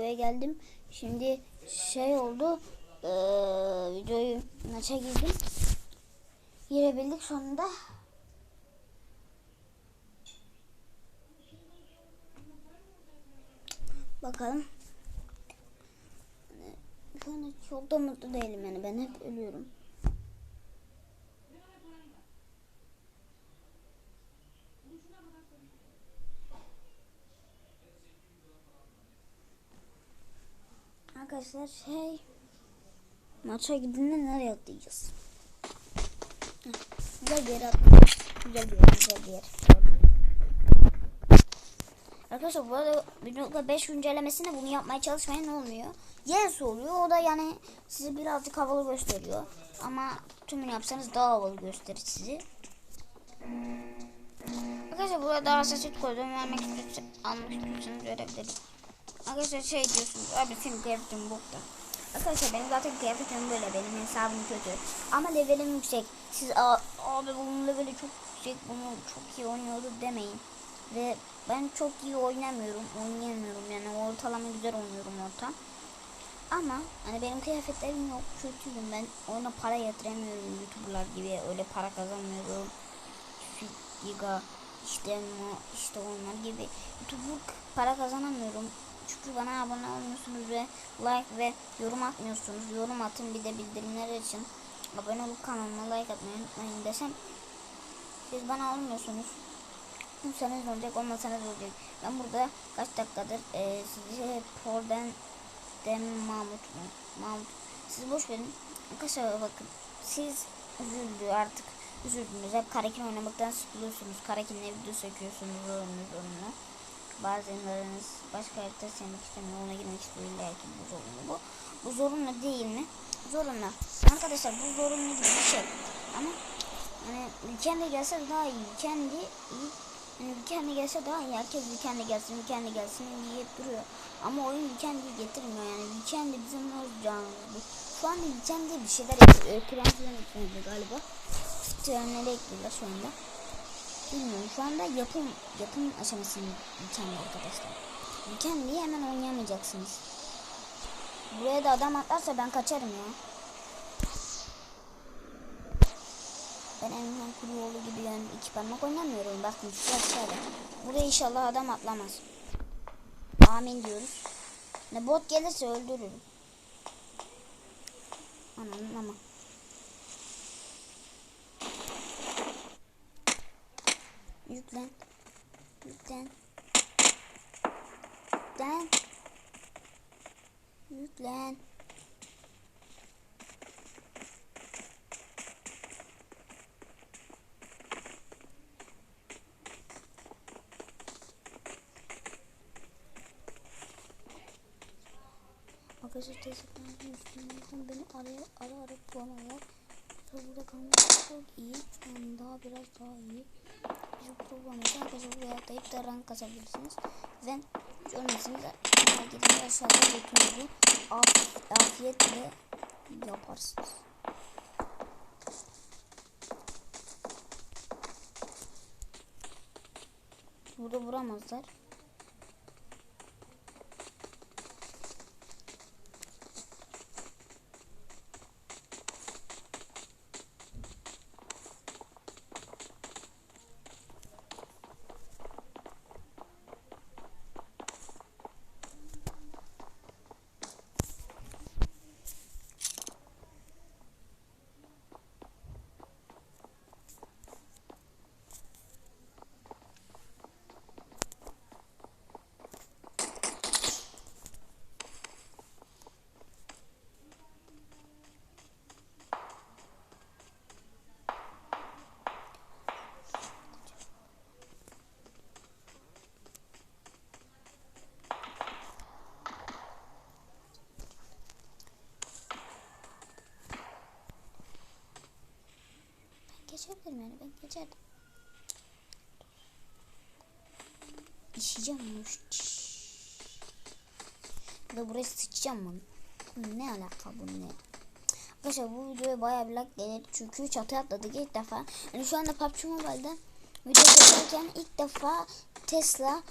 Buraya geldim. Şimdi şey oldu. Ee, videoyu maça girdim. Girebildik sonunda. Bakalım. Şu anda çok da mutlu değilim yani. Ben hep ölüyorum. Arkadaşlar şey maça gidince nereye atlayacağız? Güzel bir yere atlayacağız. Güzel bir yer, güzel bir yer. Arkadaşlar bu arada 1.5 güncellemesinde bunu yapmaya çalışmayın olmuyor. Yes oluyor. O da yani sizi birazcık havalı gösteriyor. Ama tümünü yapsanız daha havalı gösterir sizi. Arkadaşlar burada Assassin's koydum vermek istiyorsanız almak istiyorsanız. Arkadaşlar şey diyorsunuz abi senin kıyafetin bokta. Arkadaşlar benim zaten kıyafetim böyle benim hesabım kötü. Ama levelim yüksek. Siz "Aa, abi bunun leveli çok yüksek bunu çok iyi oynuyordu demeyin. Ve ben çok iyi oynamıyorum oynayamıyorum yani ortalama güzel oynuyorum orta. Ama hani benim kıyafetlerim yok kötüyüm ben oyuna para yatıramıyorum youtuberlar gibi öyle para kazanmıyorum. Giga işte işte onlar gibi YouTube'luk para kazanamıyorum. Çünkü bana abone olmuyorsunuz ve like ve yorum atmıyorsunuz. Yorum atın bir de bildirimler için. Abone olup kanalıma like atmayı unutmayın desem siz bana olmuyorsunuz. Olsanız olacak olmasanız olacak. Ben burada kaç dakikadır e, sizi Porden Dem Mahmut mu? Mahmut. Siz boş verin. Arkadaşlar bakın siz üzüldü artık üzüldünüz. Hep Karakin oynamaktan sıkılıyorsunuz. Karakin'le video söküyorsunuz zorunlu zorunlu. Bazılarınız başka harita sevmek istemiyor. Ona girmek istiyor. İlla ki bu zorunlu bu. Bu zorunlu değil mi? Zorunlu. Arkadaşlar bu zorunlu gibi bir şey. Ama hani weekend'e gelse daha iyi. Weekend'i iyi. Yani weekend'e gelse daha iyi. Herkes weekend'e gelsin, weekend'e gelsin diye duruyor. Ama oyun weekend'i getirmiyor yani. Weekend'e bizim olacağımız. Şu anda weekend'e bir şeyler yapıyor. Galiba. Trenleri ekliyorlar şu anda. Bilmiyorum şu anda yapım yapım aşamasında weekend arkadaşlar. Weekend'i hemen oynayamayacaksınız. Buraya da adam atlarsa ben kaçarım ya. Ben Emrah Kuruoğlu gibi yani iki parmak oynamıyorum. Bakın şu aşağıda. Buraya inşallah adam atlamaz. Amin diyoruz. Ne bot gelirse öldürürüm. Ananın ama. Yüklen. Yüklen. Yüklen. Yüklen. Arkadaşlar teyzeklerin üstünden beni araya ara ara kullanıyorlar. Tabi burada kalmak çok iyi. Yani daha biraz daha iyi. Arkadaşlar buraya atlayıp da rank kasabilirsiniz. Ve görmesiniz. Gidin aşağıda götünüzü af afiyetle yaparsınız. Burada vuramazlar. Geçebilirim yani ben geçerdim. İşeceğim. Ya da buraya sıçacağım bunu. Bu Ne alaka bu ne? Arkadaşlar bu videoya bayağı bir like gelir. Çünkü çatı atladık ilk defa. Yani şu anda PUBG Mobile'den video çekerken ilk defa Tesla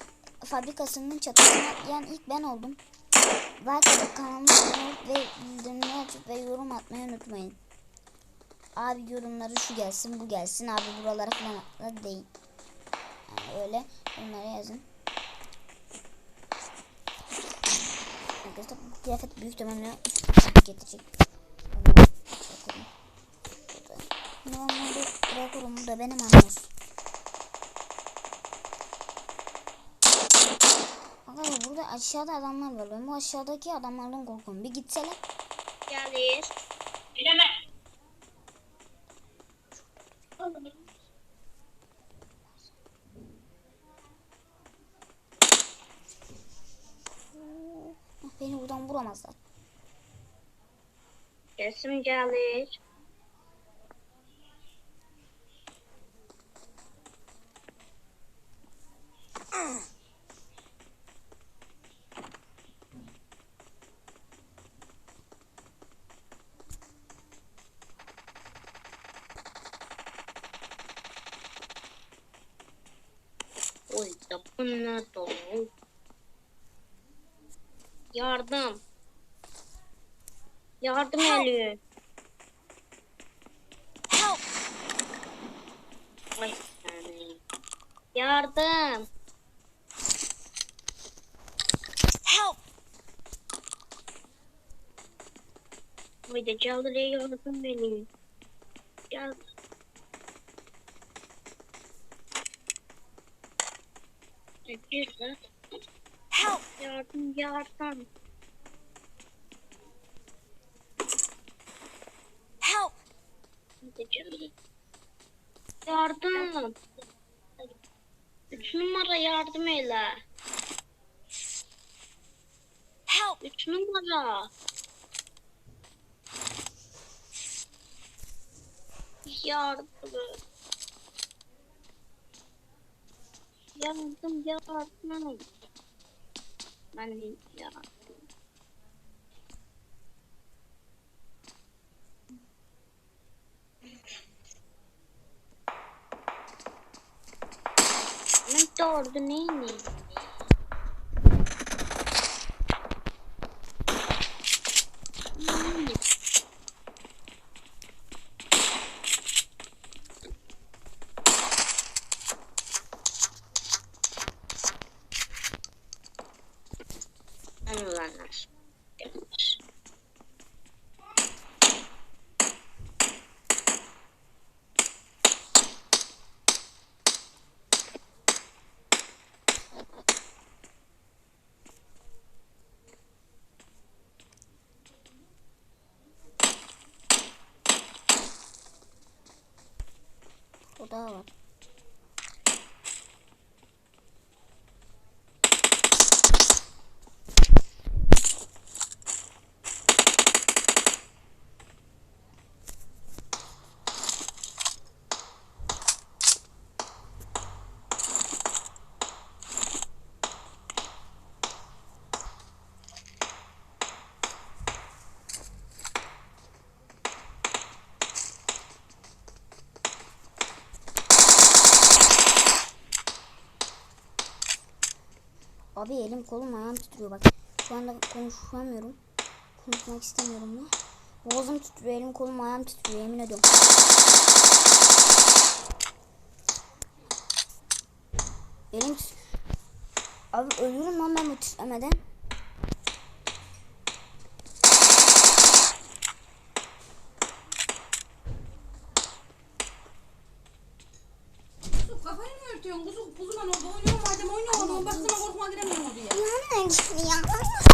fabrikasının çatısına atlayan ilk ben oldum. like atıp kanalıma abone ve bildirimleri açıp ve yorum atmayı unutmayın. Abi yorumları şu gelsin bu gelsin abi buralara falan atla değil. Yani öyle onlara yazın. Arkadaşlar bu kıyafet büyük ihtimalle getirecek. Normalde bu da benim anons. Arkadaşlar burada aşağıda adamlar var. Ben bu aşağıdaki adamlardan korkuyorum. Bir gitseler. Gelir. Ah, vuramazlar. Kesim gelir. Oy da bu ne dolu? Yardım. Yardım ediyor. Ay seni. Yardım. Help! Da Caldırı'ya yardım beni. Gel. Güzel. Help! Yardım yardım. Help! Yardım. Üç numara yardım eyle. Help! Üç numara. Yardım. Yardım yardım. Ben de yardım. Ben de orada O daha var. Abi elim kolum ayağım titriyor bak. Şu anda konuşamıyorum. Konuşmak istemiyorum da. Boğazım titriyor, elim kolum ayağım titriyor yemin ediyorum. Elim Abi ölürüm lan ben bu titremeden. Kafayı mı örtüyorsun? Kuzu, kuzulan orada oynuyor madem oynuyor oğlum. Baksana korkma giremiyorum oraya. Yanlış ya.